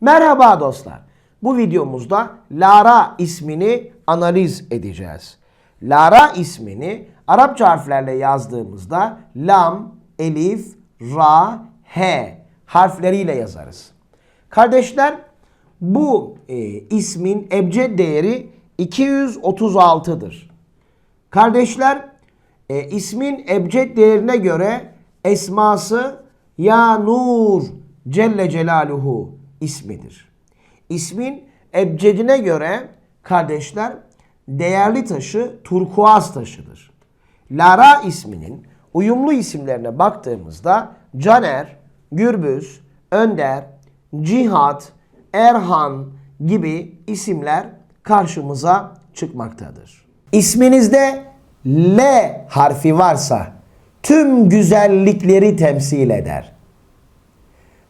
Merhaba dostlar. Bu videomuzda Lara ismini analiz edeceğiz. Lara ismini Arapça harflerle yazdığımızda lam, elif, ra, he harfleriyle yazarız. Kardeşler bu e, ismin ebced değeri 236'dır. Kardeşler e, ismin ebced değerine göre esması Ya Nur Celle Celaluhu ismidir. İsmin ebcedine göre kardeşler değerli taşı turkuaz taşıdır. Lara isminin uyumlu isimlerine baktığımızda Caner, Gürbüz, Önder, Cihat, Erhan gibi isimler karşımıza çıkmaktadır. İsminizde L harfi varsa tüm güzellikleri temsil eder.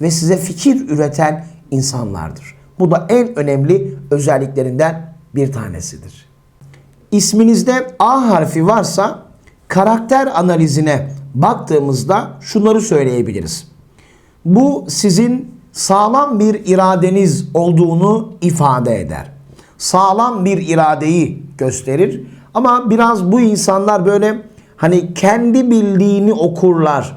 ve size fikir üreten insanlardır. Bu da en önemli özelliklerinden bir tanesidir. İsminizde A harfi varsa karakter analizine baktığımızda şunları söyleyebiliriz. Bu sizin sağlam bir iradeniz olduğunu ifade eder. Sağlam bir iradeyi gösterir. Ama biraz bu insanlar böyle hani kendi bildiğini okurlar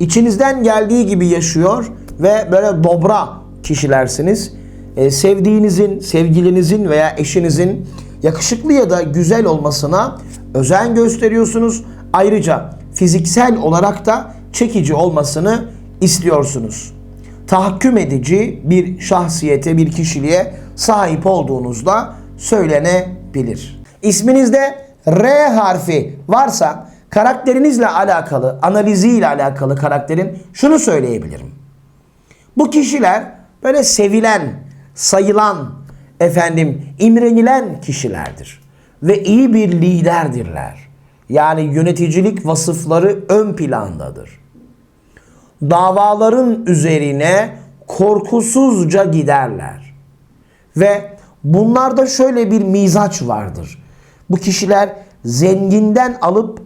İçinizden geldiği gibi yaşıyor ve böyle dobra kişilersiniz. Ee, sevdiğinizin, sevgilinizin veya eşinizin yakışıklı ya da güzel olmasına özen gösteriyorsunuz. Ayrıca fiziksel olarak da çekici olmasını istiyorsunuz. Tahakküm edici bir şahsiyete, bir kişiliğe sahip olduğunuzda söylenebilir. İsminizde R harfi varsa karakterinizle alakalı, analiziyle alakalı karakterin şunu söyleyebilirim. Bu kişiler böyle sevilen, sayılan, efendim imrenilen kişilerdir. Ve iyi bir liderdirler. Yani yöneticilik vasıfları ön plandadır. Davaların üzerine korkusuzca giderler. Ve bunlarda şöyle bir mizaç vardır. Bu kişiler zenginden alıp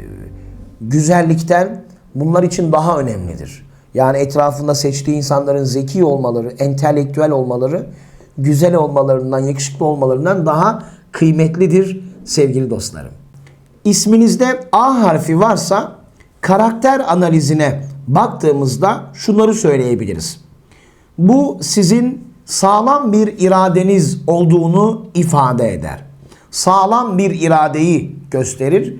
güzellikten bunlar için daha önemlidir. Yani etrafında seçtiği insanların zeki olmaları, entelektüel olmaları, güzel olmalarından, yakışıklı olmalarından daha kıymetlidir sevgili dostlarım. İsminizde A harfi varsa karakter analizine baktığımızda şunları söyleyebiliriz. Bu sizin sağlam bir iradeniz olduğunu ifade eder. Sağlam bir iradeyi gösterir.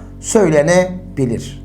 söylenebilir.